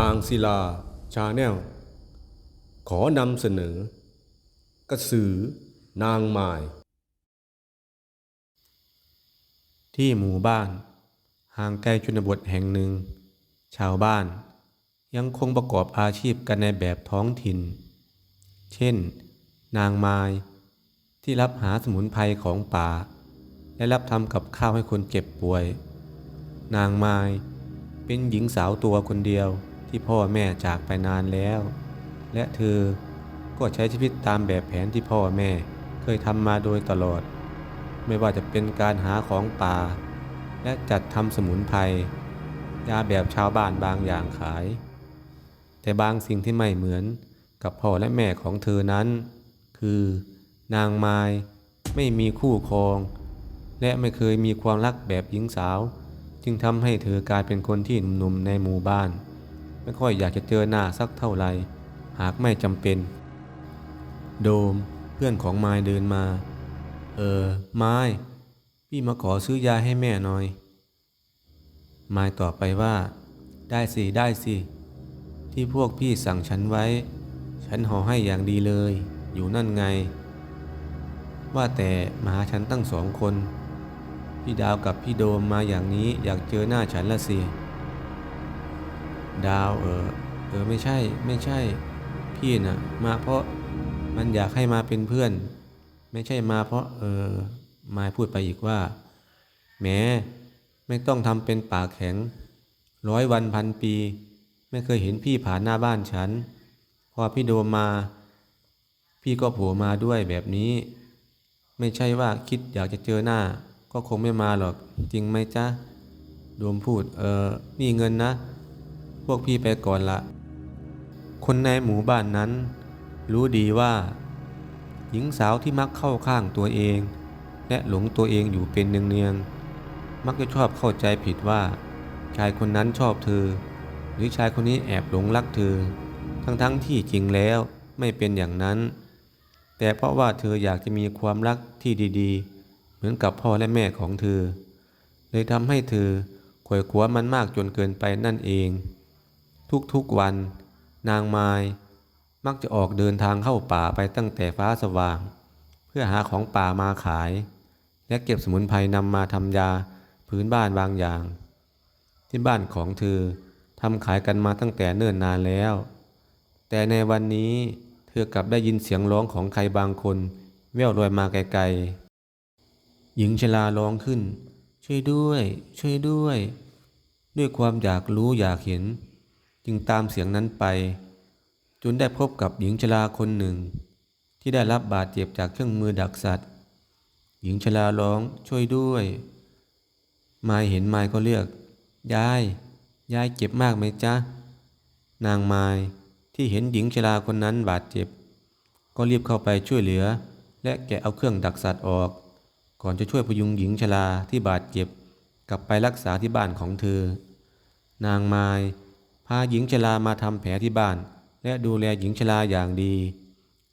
อ่างศิลาชาแนล ขอนำเสนอ กระสือนางไม้ที่หมู่บ้าน ห่างไกลชนบทแห่งหนึ่ง ชาวบ้าน ยังคงประกอบอาชีพกันในแบบท้องถิ่น เช่น นางไม้ที่รับหาสมุนไพรของป่า และรับทำกับข้าวให้คนเจ็บป่วย นางไม้เป็นหญิงสาวตัวคนเดียว ที่พ่อแม่จากไปนานแล้ว และเธอก็ใช้ชีวิตตามแบบแผนที่พ่อแม่เคยทำมาโดยตลอด ไม่ว่าจะเป็นการหาของป่า และจัดทำสมุนไพรยาแบบชาวบ้านบางอย่างขาย แต่บางสิ่งที่ไม่เหมือนกับพ่อและแม่ของเธอนั้น คือนางไม้ไม่มีคู่ครอง และไม่เคยมีความรักแบบหญิงสาว จึงทำให้เธอกลายเป็นคนที่หนุ่มๆในหมู่บ้าน ไม่ค่อยอยากจะเจอหน้าสักเท่าไหร่หากไม่จำเป็น โดมเพื่อนของไม้เดินมา เออ ไม้ พี่มาขอซื้อยาให้แม่หน่อย ไม้ตอบไปว่า ได้สิ ได้สิ ที่พวกพี่สั่งฉันไว้ ฉันห่อให้อย่างดีเลย อยู่นั่นไง ว่าแต่มาหาฉันตั้งสองคน พี่ดาวกับพี่โดมมาอย่างนี้อยากเจอหน้าฉันละสิ ดาวเออเออไม่ใช่ไม่ใช่พี่น่ะมาเพราะมันอยากให้มาเป็นเพื่อน ไม่ใช่มาเพราะเออมายพูดไปอีกว่าแหมไม่ต้องทำเป็นปากแข็ง ร้อยวันพันปี ไม่เคยเห็นพี่ผ่านหน้าบ้านฉัน พอพี่โดมมา พี่ก็โผล่มาด้วยแบบนี้ ไม่ใช่ว่าคิดอยากจะเจอหน้า ก็คงไม่มาหรอก จริงไหมจ๊ะโดมพูดเออนี่เงินนะ พวกพี่ไปก่อนละ คนในหมู่บ้านนั้น รู้ดีว่า หญิงสาวที่มักเข้าข้างตัวเอง และหลงตัวเองอยู่เป็นเนืองๆมักจะชอบเข้าใจผิดว่า ชายคนนั้นชอบเธอ หรือชายคนนี้แอบหลงรักเธอ ทั้งๆทที่จริงแล้วไม่เป็นอย่างนั้น แต่เพราะว่าเธออยากจะมีความรักที่ดีๆ เหมือนกับพ่อและแม่ของเธอ เลยทำให้เธอขวยขวมันมากจนเกินไปนั่นเอง ทุกๆวัน นางไม้มักจะออกเดินทางเข้าป่าไปตั้งแต่ฟ้าสว่าง เพื่อหาของป่ามาขาย และเก็บสมุนไพรนำมาทำยาพื้นบ้านบางอย่าง ที่บ้านของเธอทำขายกันมาตั้งแต่เนิ่นนานแล้ว แต่ในวันนี้เธอกลับได้ยินเสียงร้องของใครบางคนแว่วลอยมาไกลๆ หญิงชราร้องขึ้น ช่วยด้วย ช่วยด้วย ด้วยความอยากรู้อยากเห็น จึงตามเสียงนั้นไป จนได้พบกับหญิงชราคนหนึ่ง ที่ได้รับบาดเจ็บจากเครื่องมือดักสัตว์ หญิงชราร้องช่วยด้วย มายเห็นมายก็เรียกยาย ยายเจ็บมากไหมจ๊ะ นางไม้ที่เห็นหญิงชราคนนั้นบาดเจ็บ ก็รีบเข้าไปช่วยเหลือ และแกะเอาเครื่องดักสัตว์ออก ก่อนจะช่วยพยุงหญิงชราที่บาดเจ็บ กลับไปรักษาที่บ้านของเธอ นางไม้ พาหญิงชรามาทำแผลที่บ้าน และดูแลหญิงชราอย่างดี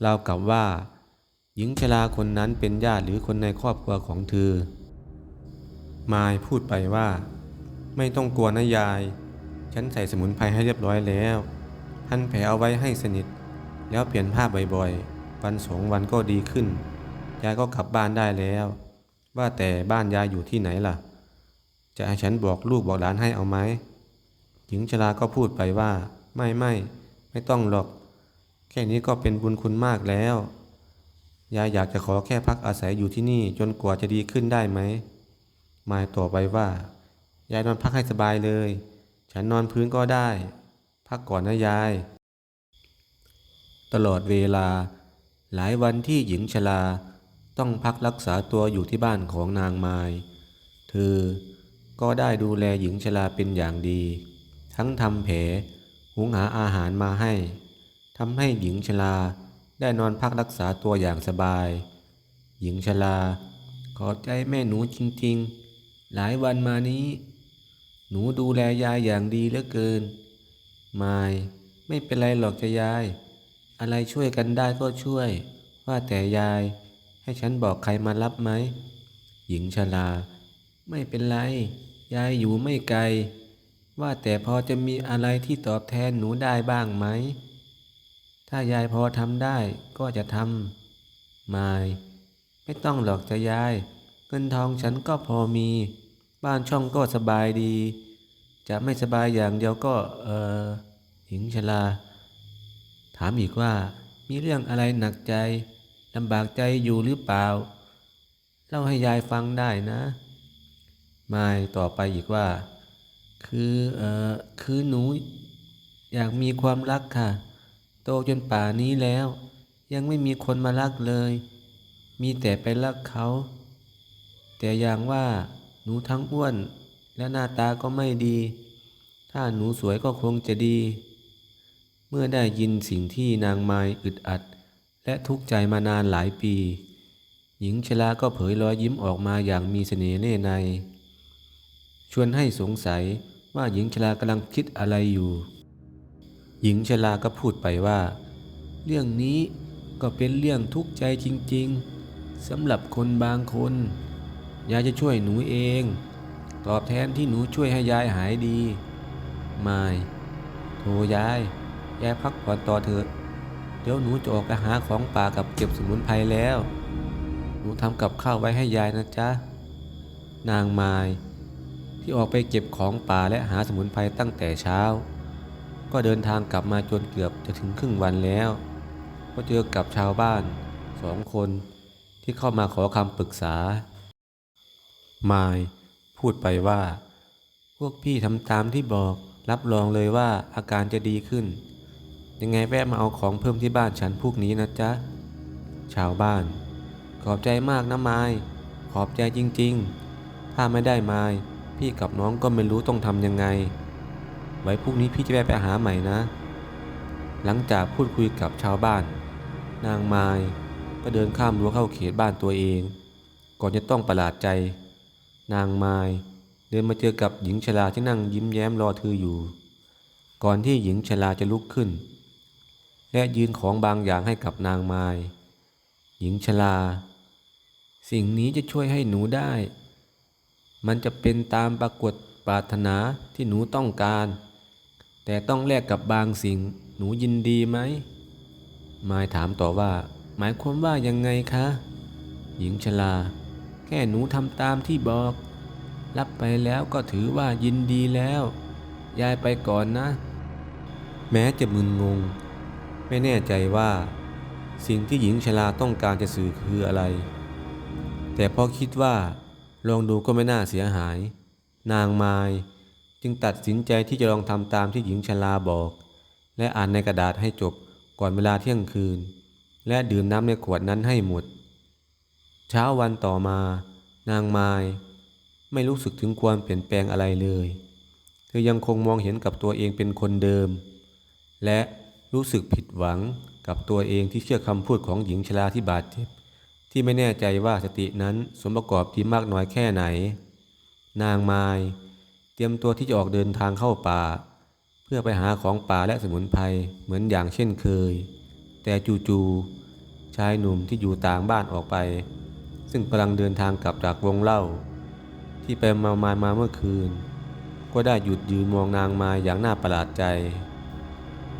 เราวกับว่า หญิงชราคนนั้นเป็นญาติหรือคนในครอบครัวของเธอมายพูดไปว่า ไม่ต้องกลัวนะยาย ฉันใส่สมุนไพรให้เรียบร้อยแล้วพันแผลเอาไว้ให้สนิท แล้วเปลี่ยนผ้าบ่อยๆ วันสองวันก็ดีขึ้น ยายก็กลับบ้านได้แล้ว ว่าแต่บ้านยายอยู่ที่ไหนล่ะ จะให้ฉันบอกลูกบอกหลานให้เอาไหม หญิงชราก็พูดไปว่า ไม่ไม่ไม่ต้องหรอก แค่นี้ก็เป็นบุญคุณมากแล้ว ยายอยากจะขอแค่พักอาศัยอยู่ที่นี่จนกว่าจะดีขึ้นได้ไหมมายต่อไปว่า ยายนอนพักให้สบายเลย ฉันนอนพื้นก็ได้ พักก่อนนะยาย ตลอดเวลา หลายวันที่หญิงชราต้องพักรักษาตัวอยู่ที่บ้านของนางไม้เธอก็ได้ดูแลหญิงชราเป็นอย่างดี ทั้งทำแผลหุงหาอาหารมาให้ทำให้หญิงชราได้นอนพักรักษาตัวอย่างสบาย หญิงชราขอบใจแม่หนูจริงๆ หลายวันมานี้ หนูดูแลยายอย่างดีเหลือเกินไม่ไม่เป็นไรหรอกจะยาย อะไรช่วยกันได้ก็ช่วย ว่าแต่ยาย ให้ฉันบอกใครมารับไหม หญิงชราไม่เป็นไร ยายอยู่ไม่ไกล ว่าแต่พอจะมีอะไรที่ตอบแทนหนูได้บ้างไหม ถ้ายายพอทำได้ก็จะทำไม่ไม่ต้องหรอกจะยาย เงินทองฉันก็พอมี บ้านช่องก็สบายดี จะไม่สบายอย่างเดียวก็ เออหญิงชราถามอีกว่า มีเรื่องอะไรหนักใจลำบากใจอยู่หรือเปล่า เล่าให้ยายฟังได้นะ ไมายต่อไปอีกว่า คือเอ่อคือหนูอยากมีความรักค่ะ โตจนป่านี้แล้ว ยังไม่มีคนมารักเลย มีแต่ไปรักเขา แต่อย่างว่าหนูทั้งอ้วนและหน้าตาก็ไม่ดี ถ้าหนูสวยก็คงจะดี เมื่อได้ยินสิ่งที่นางไม้อึดอัด และทุกข์ใจมานานหลายปี หญิงชราก็เผยรอยยิ้มออกมาอย่างมีเสน่ห์เน่ใน ชวนให้สงสัยว่าหญิงชรากำลังคิดอะไรอยู่ หญิงชราก็พูดไปว่า เรื่องนี้ก็เป็นเรื่องทุกข์ใจจริงๆสำหรับคนบางคนยายจะช่วยหนูเอง ตอบแทนที่หนูช่วยให้ยายหายดีไม่โทรยาย ยายพักผ่อนต่อเถอะ เดี๋ยวหนูจะออกไปหาของป่ากับเก็บสมุนไพรแล้ว หนูทำกับข้าวไว้ให้ยายนะจ๊ะ นางไม้ ที่ออกไปเก็บของป่าและหาสมุนไพรตั้งแต่เช้า ก็เดินทางกลับมาจนเกือบจะถึงครึ่งวันแล้ว ก็เจอกับชาวบ้านสองคนที่เข้ามาขอคำปรึกษา มายพูดไปว่า พวกพี่ทำตามที่บอกรับรองเลยว่าอาการจะดีขึ้น ยังไงแวะมาเอาของเพิ่มที่บ้านฉันพวกนี้นะจ๊ะ ชาวบ้าน ขอบใจมากนะไม้ขอบใจจริง ๆ ถ้าไม่ได้ไม้ พี่กับน้องก็ไม่รู้ต้องทำยังไง ไว้พรุ่งนี้พี่จะแวะไปหาใหม่นะ หลังจากพูดคุยกับชาวบ้าน นางไม้ก็เดินข้ามรั้วเข้าเขตบ้านตัวเอง ก่อนจะต้องประหลาดใจ นางไม้เดินมาเจอกับหญิงชราที่นั่งยิ้มแย้มรอเธออยู่ ก่อนที่หญิงชราจะลุกขึ้น และยืนของบางอย่างให้กับนางไม้หญิงชราสิ่งนี้จะช่วยให้หนูได้ มันจะเป็นตามปรากฏปรารถนาที่หนูต้องการ แต่ต้องแลกกับบางสิ่ง หนูยินดีไหมไม้ถามต่อว่า หมายความว่ายังไงคะ หญิงชราแค่หนูทำตามที่บอก รับไปแล้วก็ถือว่ายินดีแล้ว ยายไปก่อนนะ แม้จะมึนงง ไม่แน่ใจว่า สิ่งที่หญิงชราต้องการจะสื่อคืออะไร แต่พอคิดว่า ลองดูก็ไม่น่าเสียหาย นางไม้จึงตัดสินใจที่จะลองทำตามที่หญิงชราบอก และอ่านในกระดาษให้จบก่อนเวลาเที่ยงคืน และดื่มน้ำในขวดนั้นให้หมด เช้าวันต่อมา นางไม้ไม่รู้สึกถึงความเปลี่ยนแปลงอะไรเลย เธอยังคงมองเห็นกับตัวเองเป็นคนเดิม และรู้สึกผิดหวังกับตัวเองที่เชื่อคำพูดของหญิงชราที่บาดเจ็บ ที่ไม่แน่ใจว่าสตินั้นสมประกอบดีมากน้อยแค่ไหน นางไม้เตรียมตัวที่จะออกเดินทางเข้าป่า เพื่อไปหาของป่าและสมุนไพรเหมือนอย่างเช่นเคย แต่จู่ๆชายหนุ่มที่อยู่ต่างบ้านออกไป ซึ่งกำลังเดินทางกลับจากวงเล่า ที่ไปมามามาเมื่อคืน ก็ได้หยุดยืนมองนางไม้อย่างน่าประหลาดใจ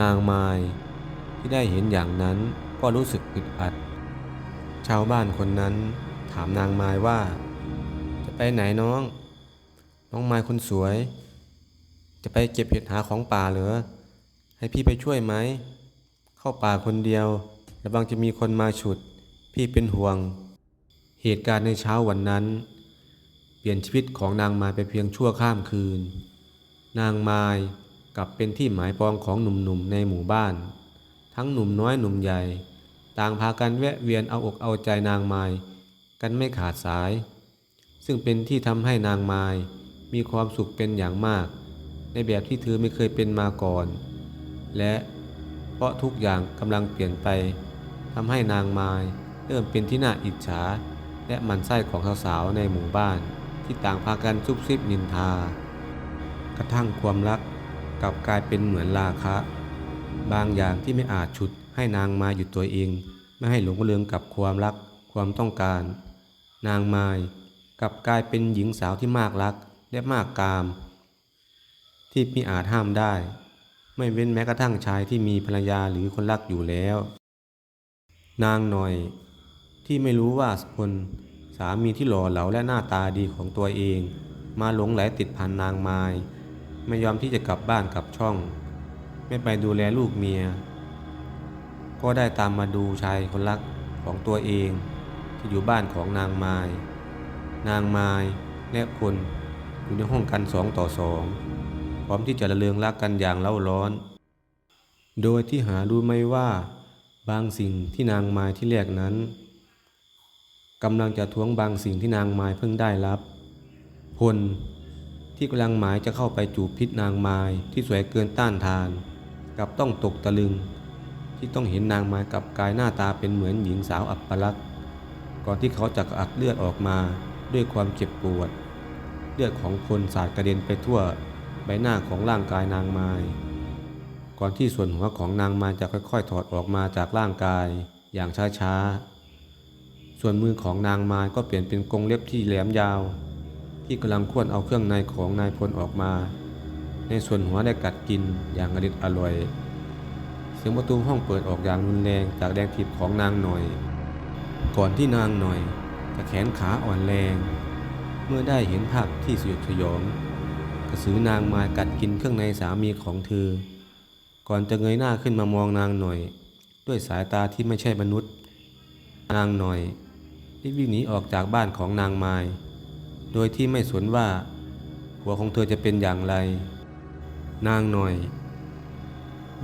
นางไม้ที่ได้เห็นอย่างนั้นก็รู้สึกอึดอัด ชาวบ้านคนนั้นถามนางไม้ว่า จะไปไหนน้อง น้องไม้คนสวย จะไปเก็บเห็ดหาของป่าเหรอให้พี่ไปช่วยไหม เข้าป่าคนเดียวระวังจะมีคนมาฉุด พี่เป็นห่วง เหตุการณ์ในเช้าวันนั้น เปลี่ยนชีวิตของนางไม้ไปเพียงชั่วข้ามคืน นางไม้กลับเป็นที่หมายปองของหนุ่มๆในหมู่บ้าน ทั้งหนุ่มน้อยหนุ่มใหญ่ ต่างพากันแวะเวียนเอาอกเอาใจนางไม้กันไม่ขาดสาย ซึ่งเป็นที่ทำให้นางไม้มีความสุขเป็นอย่างมาก ในแบบที่เธอไม่เคยเป็นมาก่อน และเพราะทุกอย่างกำลังเปลี่ยนไปทำให้นางไม้เริ่มเป็นที่น่าอิจฉา และมันไส้ของสาวๆในหมู่บ้าน ที่ต่างพากันซุบซิบนินทา กระทั่งความรักกลับกลายเป็นเหมือนราคะ บางอย่างที่ไม่อาจฉุด ให้นางมาหยุดตัวเอง ไม่ให้หลงเลืองกับความรักความต้องการ นางไม้กลับกลายเป็นหญิงสาวที่มากรักและมากกาม ที่มิอาจห้ามได้ ไม่เว้นแม้กระทั่งชายที่มีภรรยาหรือคนรักอยู่แล้ว นางหน่อยที่ไม่รู้ว่าคนสามีที่หล่อเหลาและหน้าตาดีของตัวเอง มาหลงไหลติดพันนางไม้ไม่ยอมที่จะกลับบ้านกลับช่อง ไม่ไปดูแลลูกเมีย ก็ได้ตามมาดูชายคนรักของตัวเองที่อยู่บ้านของนางไม้นางไม้และคนอยู่ในห้องกันสองต่อสองพร้อมที่จะระเริงรักกันอย่างเล่าร้อน โดยที่หารู้ไม่ว่าบางสิ่งที่นางไม้ที่แรกนั้นกำลังจะทวงบางสิ่งที่นางไม้เพิ่งได้รับ พลที่กำลังหมายจะเข้าไปจูบพิษนางไม้ที่สวยเกินต้านทาน กับต้องตกตะลึง ที่ต้องเห็นนางม้กับกายหน้าตาเป็นเหมือนหญิงสาวอัปลักษณ์ก่อนที่เขาจะอักเลือดออกมาด้วยความเจ็บปวด เลือดของพลสาดกระเด็นไปทั่วใบหน้าของร่างกายนางไม้ก่อนที่ส่วนหัวของนางม้จะค่อยๆ ถอดออกมาจากร่างกายอย่างช้าๆ ส่วนมือของนางม้ก็เปลี่ยนเป็นกรงเล็บที่แหลมยาว ที่กำลังควรเอาเครื่องในของนายพลออกมา ในส่วนหัวได้กัดกินอย่างอริดอร่อย สียงประตูห้องเปิดออกอย่างรุนแรงจากแรงถีบของนางหน่อย ก่อนที่นางหน่อยจะแขนขาอ่อนแรง เมื่อได้เห็นภาพที่สยดสยอง กระสือนางมากัดกินเครื่องในสามีของเธอ ก่อนจะเงยหน้าขึ้นมามองนางหน่อย ด้วยสายตาที่ไม่ใช่มนุษย์ นางหน่อยรีบวิ่งหนีออกจากบ้านของนางไม้โดยที่ไม่สนว่าหัวของเธอจะเป็นอย่างไร นางหน่อย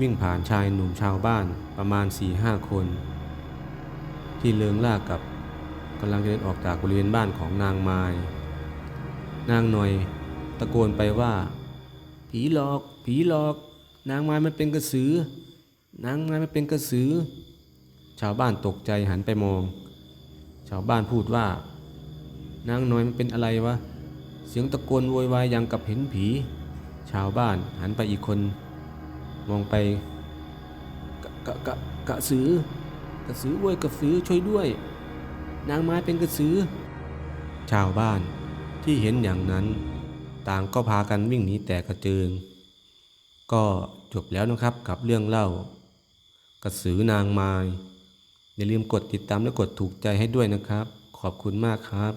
วิ่งผ่านชายหนุ่มชาวบ้านประมาณ4ี่ห้าคน ที่เลิงล่ากับกำลังจะเดินออกจากบริเวณบ้านของนางไม้นางหน่อยตะโกนไปว่า ผีหลอก ผีหลอก นางไม้มันเป็นกระสือ นางไม้มันเป็นกระสือ ชาวบ้านตกใจหันไปมอง ชาวบ้านพูดว่า นางหน้อยมันเป็นอะไรวะ เสียงตะโกนโวยวายอย่างกับเห็นผี ชาวบ้านหันไปอีกคน มองไปกะกะกะกะสือกระสือเว้ยกระสือช่วยด้วย นางไม้เป็นกระสือ ชาวบ้านที่เห็นอย่างนั้น ต่างก็พากันวิ่งหนีแตกกระเจิง ก็จบแล้วนะครับกับเรื่องเล่า กระสือนางไม้อย่าลืมกดติดตามและกดถูกใจให้ด้วยนะครับ ขอบคุณมากครับ